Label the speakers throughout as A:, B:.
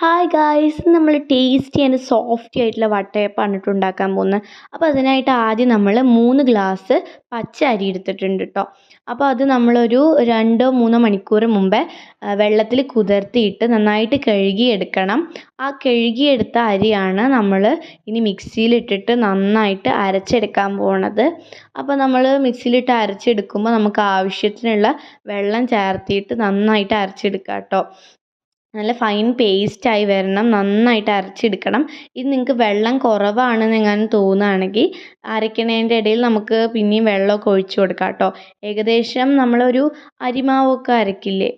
A: Hi guys നമ്മൾ tasty and softy ആയിട്ടുള്ള വട്ടയപ്പാണ് കേട്ടോ ഉണ്ടാക്കാൻ പോകുന്നത്. അപ്പോൾ അതിനായിട്ട് ആദ്യം നമ്മൾ മൂന്ന് ഗ്ലാസ് പച്ച അരി എടുത്തിട്ടുണ്ട് കേട്ടോ അപ്പോൾ അത് നമ്മളൊരു രണ്ടോ മൂന്നോ മണിക്കൂർ മുമ്പേ വെള്ളത്തിൽ കുതിർത്തിയിട്ട് നന്നായിട്ട് കഴുകിയെടുക്കണം. ആ കഴുകിയെടുത്ത അരിയാണ് നമ്മൾ ഇനി മിക്സിയിലിട്ടിട്ട് നന്നായിട്ട് അരച്ചെടുക്കാൻ പോണത്. അപ്പോൾ നമ്മൾ മിക്സിയിലിട്ട് അരച്ചെടുക്കുമ്പോൾ നമുക്ക് ആവശ്യത്തിനുള്ള വെള്ളം ചേർത്തിയിട്ട് നന്നായിട്ട് അരച്ചെടുക്കാം കേട്ടോ നല്ല ഫൈൻ പേസ്റ്റായി വരണം. നന്നായിട്ട് അരച്ചെടുക്കണം. ഇത് നിങ്ങൾക്ക് വെള്ളം കുറവാണെന്ന് എങ്ങാനും തോന്നുകയാണെങ്കിൽ അരയ്ക്കണതിന്റെ ഇടയിൽ നമുക്ക് പിന്നെയും വെള്ളമൊക്കെ ഒഴിച്ച് കൊടുക്കാം കേട്ടോ. ഏകദേശം നമ്മളൊരു അരിമാവൊക്കെ അരക്കില്ലേ?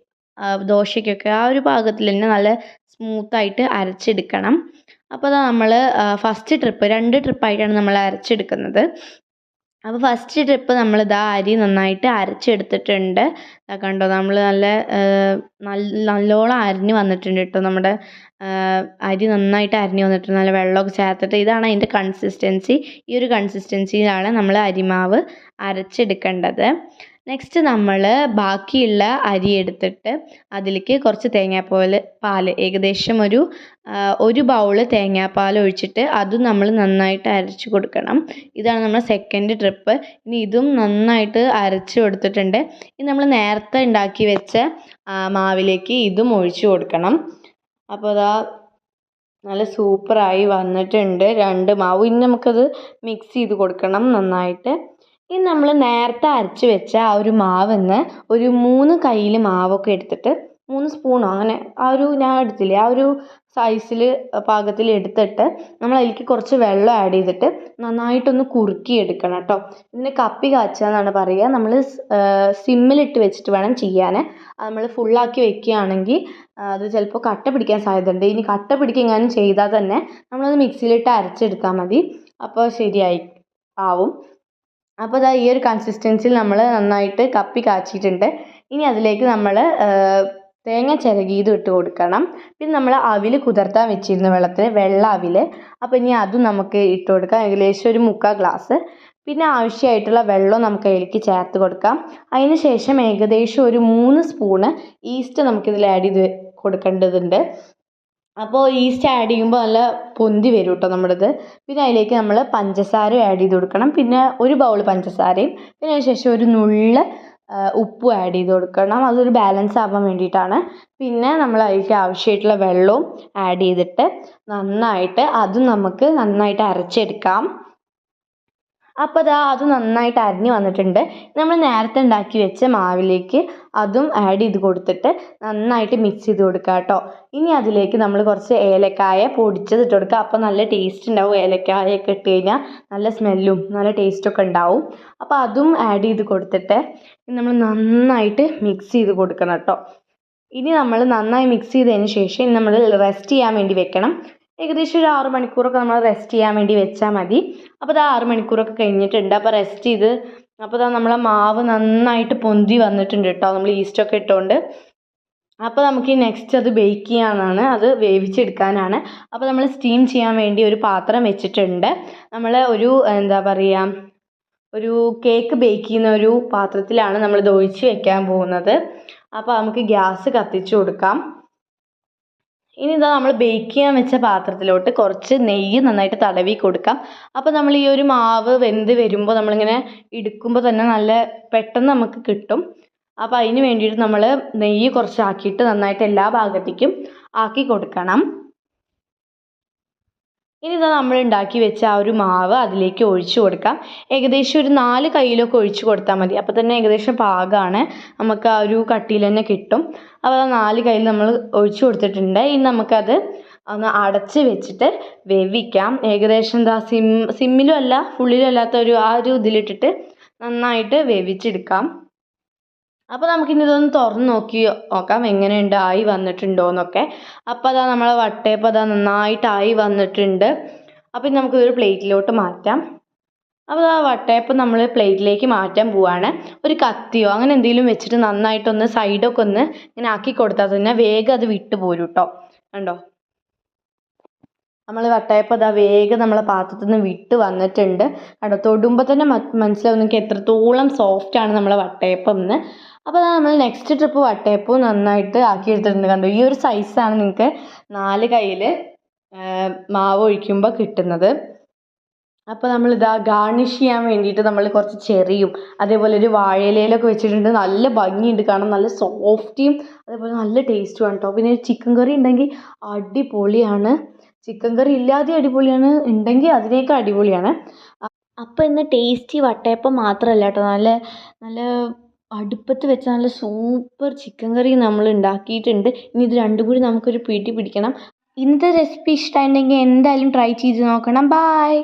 A: ദോശയ്ക്കൊക്കെ ആ ഒരു പാകത്തിൽ തന്നെ നല്ല സ്മൂത്തായിട്ട് അരച്ചെടുക്കണം. അപ്പോൾ അതാ നമ്മൾ ഫസ്റ്റ് ട്രിപ്പ് രണ്ട് ട്രിപ്പായിട്ടാണ് നമ്മൾ അരച്ചെടുക്കുന്നത്. അപ്പോൾ ഫസ്റ്റ് ട്രിപ്പ് നമ്മൾ ഇതാ അരി നന്നായിട്ട് അരച്ചെടുത്തിട്ടുണ്ട്. കണ്ടോ നമ്മൾ നല്ല നല്ലോണം അരിഞ്ഞ് വന്നിട്ടുണ്ട് കേട്ടോ നമ്മുടെ അരി നന്നായിട്ട് അരിഞ്ഞ് വന്നിട്ടുണ്ട്. നല്ല വെള്ളമൊക്കെ ചേർത്തിട്ട് ഇതാണ് അതിന്റെ കൺസിസ്റ്റൻസി ഈ ഒരു കൺസിസ്റ്റൻസിയിലാണ് നമ്മൾ അരിമാവ് അരച്ചെടുക്കേണ്ടത്. നെക്സ്റ്റ് നമ്മൾ ബാക്കിയുള്ള അരി എടുത്തിട്ട് അതിലേക്ക് കുറച്ച് തേങ്ങാപ്പാൽ പാൽ ഏകദേശം ഒരു ഒരു ബൗൾ തേങ്ങാപ്പാൽ ഒഴിച്ചിട്ട് അതും നമ്മൾ നന്നായിട്ട് അരച്ച് കൊടുക്കണം. ഇതാണ് നമ്മുടെ സെക്കൻഡ് ട്രിപ്പ് ഇനി ഇതും നന്നായിട്ട് അരച്ച് കൊടുത്തിട്ടുണ്ട്. ഇനി നമ്മൾ നേരത്തെ ഉണ്ടാക്കി വെച്ച മാവിലേക്ക് ഇതും ഒഴിച്ച് കൊടുക്കണം. അപ്പോൾ അതാ നല്ല സൂപ്പറായി വന്നിട്ടുണ്ട് രണ്ട് മാവ്. ഇനി നമുക്കത് മിക്സ് ചെയ്ത് കൊടുക്കണം നന്നായിട്ട്. ഇനി നമ്മൾ നേരത്തെ അരച്ച് വെച്ച ആ ഒരു മാവിന്ന് ഒരു മൂന്ന് കയ്യിൽ മാവൊക്കെ എടുത്തിട്ട് മൂന്ന് സ്പൂണോ അങ്ങനെ ആ ഒരു ഞാൻ എടുത്തില്ലേ ആ ഒരു സൈസിൽ പാകത്തിൽ എടുത്തിട്ട് നമ്മൾ അതിലേക്ക് കുറച്ച് വെള്ളം ആഡ് ചെയ്തിട്ട് നന്നായിട്ടൊന്ന് കുറുക്കി എടുക്കണം കേട്ടോ. ഇതിന് കപ്പി കാച്ചുക എന്നാണ് പറയുക. നമ്മൾ സിമ്മിലിട്ട് വെച്ചിട്ട് വേണം ചെയ്യാൻ നമ്മൾ ഫുള്ളാക്കി വെക്കുകയാണെങ്കിൽ അത് ചിലപ്പോൾ കട്ട പിടിക്കാൻ സാധ്യതയുണ്ട്. ഇനി കട്ട പിടിക്കെങ്ങാനും ചെയ്താൽ തന്നെ നമ്മളത് മിക്സിയിലിട്ട് അരച്ചെടുത്താൽ മതി. അപ്പോൾ ശരിയായി ആവും. അപ്പോൾ ഇതാ ഈ ഒരു കൺസിസ്റ്റൻസിയിൽ നമ്മൾ നന്നായിട്ട് കപ്പി കാച്ചിയിട്ടുണ്ട്. ഇനി അതിലേക്ക് നമ്മൾ തേങ്ങ ചിരകിയത് ഇട്ട് കൊടുക്കണം. പിന്നെ നമ്മൾ അവിൽ കുതിർത്താൻ വെച്ചിരുന്ന വെള്ളത്തിൽ വെള്ള അവിൽ അപ്പോൾ ഇനി അതും നമുക്ക് ഇട്ട് കൊടുക്കാം. ഏകദേശം ഒരു മുക്കാൽ ഗ്ലാസ്. പിന്നെ ആവശ്യമായിട്ടുള്ള വെള്ളം നമുക്ക് അതിലേക്ക് ചേർത്ത് കൊടുക്കാം. അതിന് ശേഷം ഏകദേശം ഒരു മൂന്ന് സ്പൂണ് ഈസ്റ്റ് നമുക്കിതിൽ ആഡ് ചെയ്ത് കൊടുക്കേണ്ടതുണ്ട്. അപ്പോൾ ഈസ്റ്റ് ആഡ് ചെയ്യുമ്പോൾ നല്ല പൊന്തി വരും കേട്ടോ നമ്മുടേത് പിന്നെ അതിലേക്ക് നമ്മൾ പഞ്ചസാര ആഡ് ചെയ്ത് കൊടുക്കണം. പിന്നെ ഒരു ബൗൾ പഞ്ചസാരയും പിന്നെ അതിന് ശേഷം ഒരു നുള്ള് ഉപ്പും ആഡ് ചെയ്ത് കൊടുക്കണം. അതൊരു ബാലൻസ് ആവാൻ വേണ്ടിയിട്ടാണ്. പിന്നെ നമ്മൾ അതിലേക്ക് ആവശ്യമായിട്ടുള്ള വെള്ളവും ആഡ് ചെയ്തിട്ട് നന്നായിട്ട് അതും നമുക്ക് നന്നായിട്ട് അരച്ചെടുക്കാം. അപ്പോൾ ദാ അത് നന്നായിട്ട് അരിഞ്ഞ് വന്നിട്ടുണ്ട്. നമ്മൾ നേരത്തെ ഉണ്ടാക്കി വെച്ച മാവിലേക്ക് അതും ആഡ് ചെയ്ത് കൊടുത്തിട്ട് നന്നായിട്ട് മിക്സ് ചെയ്ത് കൊടുക്കുക കേട്ടോ ഇനി അതിലേക്ക് നമ്മൾ കുറച്ച് ഏലക്കായ പൊടിച്ചത് ഇട്ട് കൊടുക്കുക അപ്പോൾ നല്ല ടേസ്റ്റ് ഉണ്ടാവും. ഏലക്കായൊക്കെ ഇട്ട് കഴിഞ്ഞാൽ നല്ല സ്മെല്ലും നല്ല ടേസ്റ്റൊക്കെ ഉണ്ടാവും. അപ്പോൾ അതും ആഡ് ചെയ്ത് കൊടുത്തിട്ട് നമ്മൾ നന്നായിട്ട് മിക്സ് ചെയ്ത് കൊടുക്കണം കേട്ടോ ഇനി നമ്മൾ നന്നായി മിക്സ് ചെയ്തതിന് ശേഷം നമ്മൾ റെസ്റ്റ് ചെയ്യാൻ വേണ്ടി വെക്കണം. ഏകദേശം ഒരു ആറ് മണിക്കൂറൊക്കെ നമ്മൾ റെസ്റ്റ് ചെയ്യാൻ വേണ്ടി വെച്ചാൽ മതി. അപ്പോൾ അത് ആറ് മണിക്കൂറൊക്കെ കഴിഞ്ഞിട്ടുണ്ട്. അപ്പോൾ റെസ്റ്റ് ചെയ്ത് അപ്പോൾ ഇതാ നമ്മളെ മാവ് നന്നായിട്ട് പൊന്തി വന്നിട്ടുണ്ട് കേട്ടോ. നമ്മൾ ഈസ്റ്റൊക്കെ ഇട്ടുകൊണ്ട് അപ്പോൾ നമുക്ക് നെക്സ്റ്റ് അത് ബേക്ക് ചെയ്യാനാണ്. അത് വേവിച്ചെടുക്കാനാണ്. അപ്പോൾ നമ്മൾ സ്റ്റീം ചെയ്യാൻ വേണ്ടി ഒരു പാത്രം വെച്ചിട്ടുണ്ട്. നമ്മൾ ഒരു എന്താ പറയുക ഒരു കേക്ക് ബേക്ക് ചെയ്യുന്ന ഒരു പാത്രത്തിലാണ് നമ്മൾ ഇത് ഒഴിച്ച് വെക്കാൻ പോകുന്നത്. അപ്പോൾ നമുക്ക് ഗ്യാസ് കത്തിച്ചു കൊടുക്കാം. ഇനി ഇതാ നമ്മൾ ബേക്ക് ചെയ്യാൻ വെച്ച പാത്രത്തിലോട്ട് കുറച്ച് നെയ്യ് നന്നായിട്ട് തടവി കൊടുക്കാം. അപ്പോൾ നമ്മൾ ഈ ഒരു മാവ് വെന്ത് വരുമ്പോൾ നമ്മളിങ്ങനെ എടുക്കുമ്പോൾ തന്നെ നല്ല പെട്ടെന്ന് നമുക്ക് കിട്ടും. അപ്പോൾ അതിന് വേണ്ടിയിട്ട് നമ്മൾ നെയ്യ് കുറച്ച് ആക്കിയിട്ട് നന്നായിട്ട് എല്ലാ ഭാഗത്തേക്കും ആക്കി കൊടുക്കണം. ഇനി ഇതാ നമ്മൾ ഉണ്ടാക്കി വെച്ച ആ ഒരു മാവ് അതിലേക്ക് ഒഴിച്ചു കൊടുക്കാം. ഏകദേശം ഒരു നാല് കയ്യിലൊക്കെ ഒഴിച്ചു കൊടുത്താൽ മതി. അപ്പോൾ തന്നെ ഏകദേശം പാകമാണ് നമുക്ക് ആ ഒരു കട്ടിയിൽ തന്നെ കിട്ടും. അപ്പോൾ ആ നാല് കയ്യിൽ നമ്മൾ ഒഴിച്ചു കൊടുത്തിട്ടുണ്ട്. ഇനി നമുക്കത് ഒന്ന് അടച്ച് വെച്ചിട്ട് വേവിക്കാം. ഏകദേശം എന്താ സിം സിമ്മിലും അല്ല ഫുള്ളിലും അല്ലാത്ത ഒരു ആ ഒരു ഇതിലിട്ടിട്ട് നന്നായിട്ട് വേവിച്ചെടുക്കാം. അപ്പോൾ നമുക്കിനി ഇതൊന്ന് തുറന്ന് നോക്കി നോക്കാം. എങ്ങനെയുണ്ട്? ആയി വന്നിട്ടുണ്ടോ എന്നൊക്കെ. അപ്പോൾ അതാ നമ്മളെ വട്ടയപ്പം അതാ നന്നായിട്ട് ആയി വന്നിട്ടുണ്ട്. അപ്പോൾ നമുക്കിതൊരു പ്ലേറ്റിലോട്ട് മാറ്റാം. അപ്പോൾ ആ വട്ടയപ്പം നമ്മൾ പ്ലേറ്റിലേക്ക് മാറ്റാൻ പോവാണ്. ഒരു കത്തിയോ അങ്ങനെ എന്തെങ്കിലും വെച്ചിട്ട് നന്നായിട്ടൊന്ന് സൈഡൊക്കെ ഒന്ന് ഇങ്ങനെ ആക്കി കൊടുത്താൽ തന്നെ വേഗം അത് വിട്ടു പോരും കേട്ടോ കണ്ടോ? നമ്മൾ വട്ടയപ്പം അതാ വേഗം നമ്മളെ പാത്രത്തിൽ നിന്ന് വിട്ട് വന്നിട്ടുണ്ട്. കണ്ടോ? തൊടുമ്പോൾ തന്നെ മനസ്സിലാവും നിങ്ങൾക്ക് എത്രത്തോളം സോഫ്റ്റാണ് നമ്മളെ വട്ടയപ്പം എന്ന്. അപ്പോൾ നമ്മൾ നെക്സ്റ്റ് ട്രിപ്പ് വട്ടയപ്പവും നന്നായിട്ട് ആക്കി എടുത്തിട്ടുണ്ട് കണ്ടോ? ഈ ഒരു സൈസാണ് നിങ്ങൾക്ക് നാല് കയ്യിൽ മാവ് ഒഴിക്കുമ്പോൾ കിട്ടുന്നത്. അപ്പോൾ നമ്മളിതാ ഗാർണിഷ് ചെയ്യാൻ വേണ്ടിയിട്ട് നമ്മൾ കുറച്ച് ചെറിയും അതേപോലെ ഒരു വാഴയിലയിലൊക്കെ വെച്ചിട്ടുണ്ട്. നല്ല ഭംഗിയുണ്ട് കാണാൻ. നല്ല സോഫ്റ്റിയും അതേപോലെ നല്ല ടേസ്റ്റുമാണ് കേട്ടോ പിന്നെ ചിക്കൻ കറി ഉണ്ടെങ്കിൽ അടിപൊളിയാണ്. ചിക്കൻ കറി ഇല്ലാതെ അടിപൊളിയാണ്. ഉണ്ടെങ്കിൽ അതിനേക്കാൾ അടിപൊളിയാണ്. അപ്പോൾ ഇന്ന് ടേസ്റ്റി വട്ടയപ്പം മാത്രമല്ല കേട്ടോ നല്ല നല്ല അടുപ്പത്ത് വെച്ച നല്ല സൂപ്പർ ചിക്കൻ കറി നമ്മൾ ഉണ്ടാക്കിയിട്ടുണ്ട്. ഇനി ഇത് രണ്ടും കൂടി നമുക്കൊരു പിടി പിടിക്കണം. ഇന്നത്തെ റെസിപ്പി ഇഷ്ടമായിട്ടുണ്ടെങ്കിൽ എന്തായാലും ട്രൈ ചെയ്ത് നോക്കണം. ബായ്